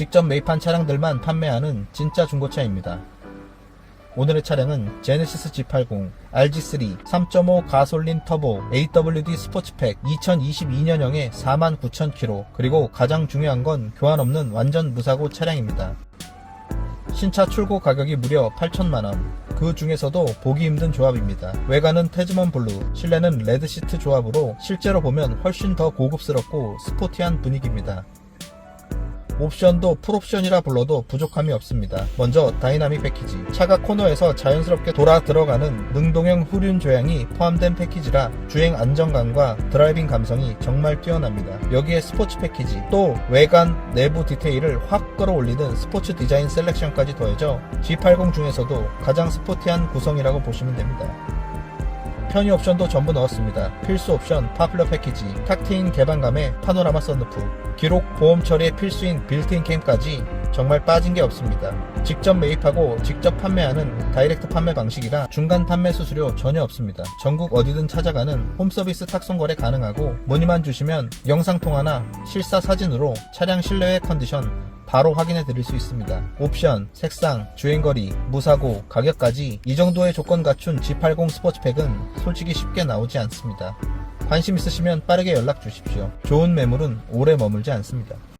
직접 매입한 차량들만 판매하는 진짜 중고차입니다. 오늘의 차량은 제네시스 G80, RG3, 3.5 가솔린 터보, AWD 스포츠팩 2022년형의 49,000km, 그리고 가장 중요한 건 교환 없는 완전 무사고 차량입니다. 신차 출고 가격이 무려 8천만원. 그 중에서도 보기 힘든 조합입니다. 외관은 테즈먼 블루, 실내는 레드 시트 조합으로 실제로 보면 훨씬 더 고급스럽고 스포티한 분위기입니다. 옵션도 풀옵션이라 불러도 부족함이 없습니다. 먼저 다이나믹 패키지. 차가 코너에서 자연스럽게 돌아 들어가는 능동형 후륜 조향이 포함된 패키지라 주행 안정감과 드라이빙 감성이 정말 뛰어납니다. 여기에 스포츠 패키지, 또 외관, 내부 디테일을 확 끌어올리는 스포츠 디자인 셀렉션까지 더해져 G80 중에서도 가장 스포티한 구성이라고 보시면 됩니다. 편의 옵션도 전부 넣었습니다. 필수 옵션 파플러 패키지, 탁 트인 개방감에 파노라마 썬루프, 기록 보험 처리에 필수인 빌트인 캠까지 정말 빠진 게 없습니다. 직접 매입하고 직접 판매하는 다이렉트 판매 방식이라 중간 판매 수수료 전혀 없습니다. 전국 어디든 찾아가는 홈서비스 탁송 거래 가능하고 문의만 주시면 영상 통화나 실사 사진으로 차량 실내의 컨디션 바로 확인해 드릴 수 있습니다. 옵션, 색상, 주행거리, 무사고, 가격까지 이 정도의 조건 갖춘 G80 스포츠팩은 솔직히 쉽게 나오지 않습니다. 관심 있으시면 빠르게 연락 주십시오. 좋은 매물은 오래 머물지 않습니다.